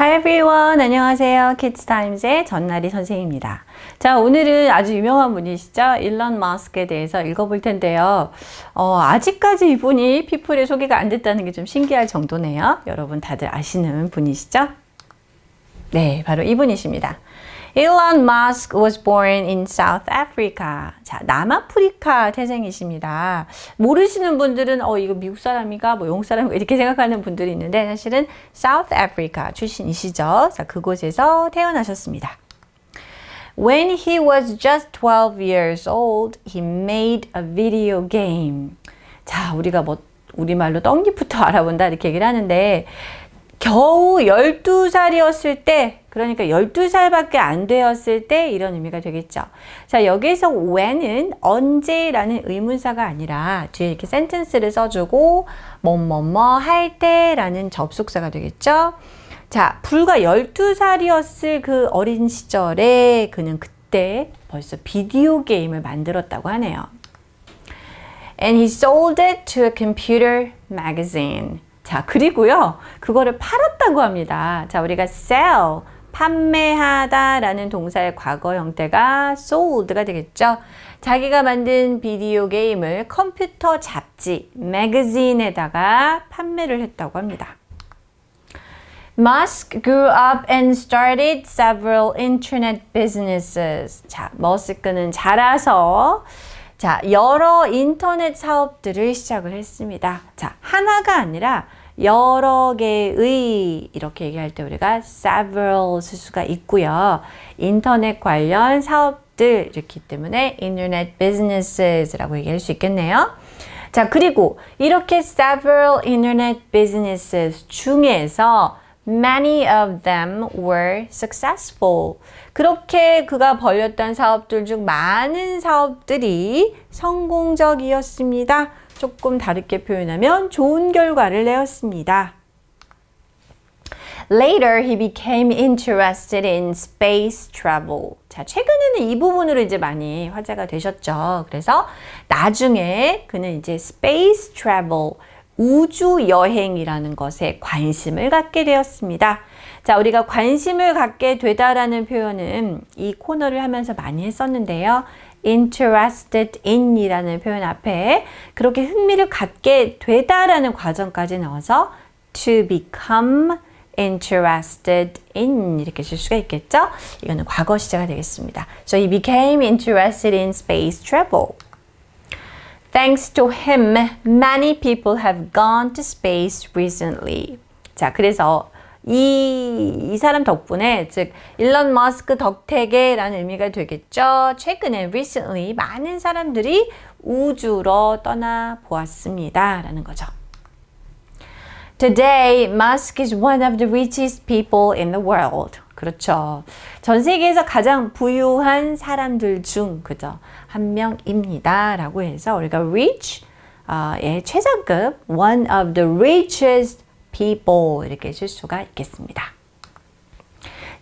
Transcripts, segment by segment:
Hi everyone. 안녕하세요. Kids Times의 전나리 선생입니다. 자, 오늘은 아주 유명한 분이시죠. 일론 마스크에 대해서 읽어볼 텐데요. 어, 아직까지 이분이 피플에 소개가 안 됐다는 게 좀 신기할 정도네요. 여러분 다들 아시는 분이시죠? 네, 바로 이분이십니다. Elon Musk was born in South Africa. 자, 남아프리카 태생이십니다. 모르시는 분들은 어 이거 미국 사람이가 뭐 영국 사람이가 이렇게 생각하는 분들이 있는데 사실은 South Africa 출신이시죠. 자, 그곳에서 태어나셨습니다. When he was just 12 years old, he made a video game. 자, 우리가 뭐 우리말로 떡잎부터 알아본다 이렇게 얘기를 하는데 겨우 12살이었을 때, 그러니까 12살밖에 안 되었을 때 이런 의미가 되겠죠. 자, 여기서 when은 언제라는 의문사가 아니라 뒤에 이렇게 센텐스를 써주고 뭐뭐뭐 할 때라는 접속사가 되겠죠. 자, 불과 12살이었을 그 어린 시절에 그는 그때 벌써 비디오 게임을 만들었다고 하네요. And he sold it to a computer magazine. 자, 그리고요, 그거를 팔았다고 합니다. 자, 우리가 sell, 판매하다 라는 동사의 과거 형태가 sold가 되겠죠. 자기가 만든 비디오 게임을 컴퓨터 잡지, 매거진에다가 판매를 했다고 합니다. Musk grew up and started several internet businesses. 자, 머스크는 자라서 자, 여러 인터넷 사업들을 시작을 했습니다. 자, 하나가 아니라 여러 개의 이렇게 얘기할 때 우리가 several 쓸 수가 있고요. 인터넷 관련 사업들 이렇기 때문에 internet businesses라고 얘기할 수 있겠네요. 자, 그리고 이렇게 several internet businesses 중에서 many of them were successful. 그렇게 그가 벌였던 사업들 중 많은 사업들이 성공적이었습니다. 조금 다르게 표현하면 좋은 결과를 내었습니다. Later, he became interested in space travel. 자, 최근에는 이 부분으로 이제 많이 화제가 되셨죠. 그래서 나중에 그는 이제 space travel, 우주 여행이라는 것에 관심을 갖게 되었습니다. 자, 우리가 관심을 갖게 되다라는 표현은 이 코너를 하면서 많이 했었는데요. interested in 이라는 표현 앞에 그렇게 흥미를 갖게 되다라는 과정까지 넣어서 to become interested in 이렇게 쓸 수가 있겠죠? 이거는 과거 시제가 되겠습니다. So he became interested in space travel. Thanks to him, many people have gone to space recently. 자, 그래서 이, 이 사람 덕분에, 즉, 일론 머스크 덕택에라는 의미가 되겠죠. 최근에, recently, 많은 사람들이 우주로 떠나 보았습니다. 라는 거죠. Today, Musk is one of the richest people in the world. 그렇죠. 전 세계에서 가장 부유한 사람들 중, 그죠? 한 명입니다. 라고 해서 우리가 rich, 어, 예, 최상급, one of the richest people 이렇게 쓸 수가 있겠습니다.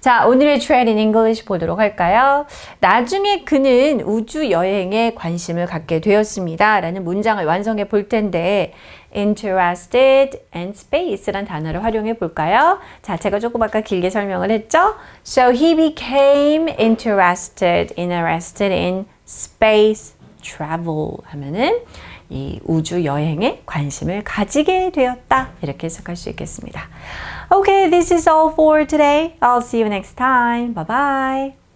자, 오늘의 Trend in English 보도록 할까요? 나중에 그는 우주 여행에 관심을 갖게 되었습니다. 라는 문장을 완성해 볼 텐데, interested and space란 단어를 활용해 볼까요? 자, 제가 조금 아까 길게 설명을 했죠? So he became interested, interested in space travel 하면은 이 우주 여행에 관심을 가지게 되었다. 이렇게 해석할 수 있겠습니다. Okay, this is all for today. I'll see you next time. Bye bye.